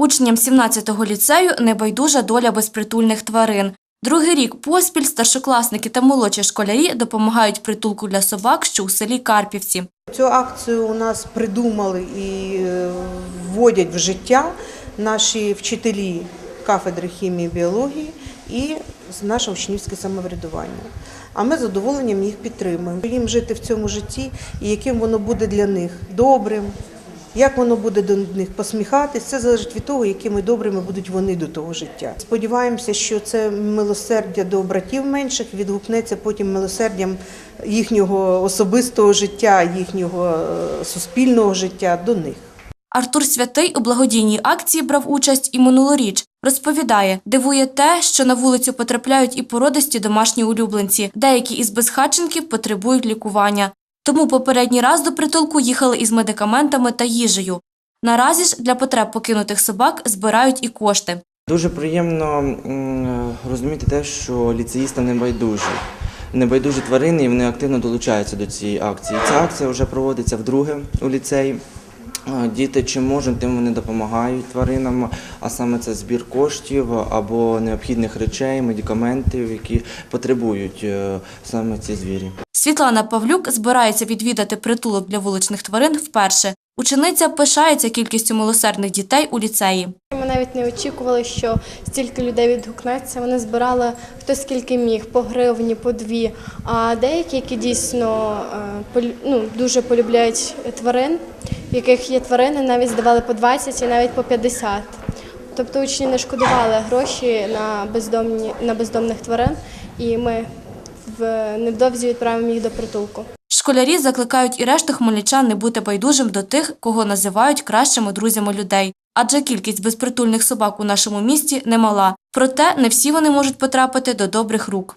Учням 17-го ліцею небайдужа доля безпритульних тварин. Другий рік поспіль старшокласники та молодші школярі допомагають притулку для собак, що у селі Карпівці. Цю акцію у нас придумали і е, вводять в життя наші вчителі кафедри хімії біології і наше учнівське самоврядування. А ми з задоволенням їх підтримуємо. Їм жити в цьому житті і яким воно буде для них добрим, як воно буде до них посміхатись, це залежить від того, якими добрими будуть вони до того життя. Сподіваємося, що це милосердя до братів менших відгукнеться потім милосердям їхнього особистого життя, їхнього е, суспільного життя до них. Артур Святий у благодійній акції брав участь і минулоріч. Розповідає, дивує те, що на вулицю потрапляють і породисті домашні улюбленці. Деякі із безхатченків потребують лікування. Тому попередній раз до притулку їхали із медикаментами та їжею. Наразі ж для потреб покинутих собак збирають і кошти. Дуже приємно розуміти те, що ліцеїстам не байдужі. Небайдужі тварини і вони активно долучаються до цієї акції. Ця акція вже проводиться вдруге у ліцеї. Діти чим можуть, тим вони допомагають тваринам, а саме це збір коштів або необхідних речей, медикаментів, які потребують е, саме ці звірі. Світлана Павлюк збирається відвідати притулок для вуличних тварин вперше. Учениця пишається кількістю милосердних дітей у ліцеї. Ми навіть не очікували, що стільки людей відгукнеться. Вони збирали хто скільки міг, по гривні, по дві. А деякі, які дійсно е, ну, дуже полюбляють тварин, в яких є тварини, навіть здавали по 20 і навіть по 50. Тобто учні не шкодували гроші на бездомні на бездомних тварин, і ми невдовзі відправимо їх до притулку. Школярі закликають і решту хмельничан не бути байдужим до тих, кого називають кращими друзями людей. Адже кількість безпритульних собак у нашому місті немала. Проте не всі вони можуть потрапити до добрих рук.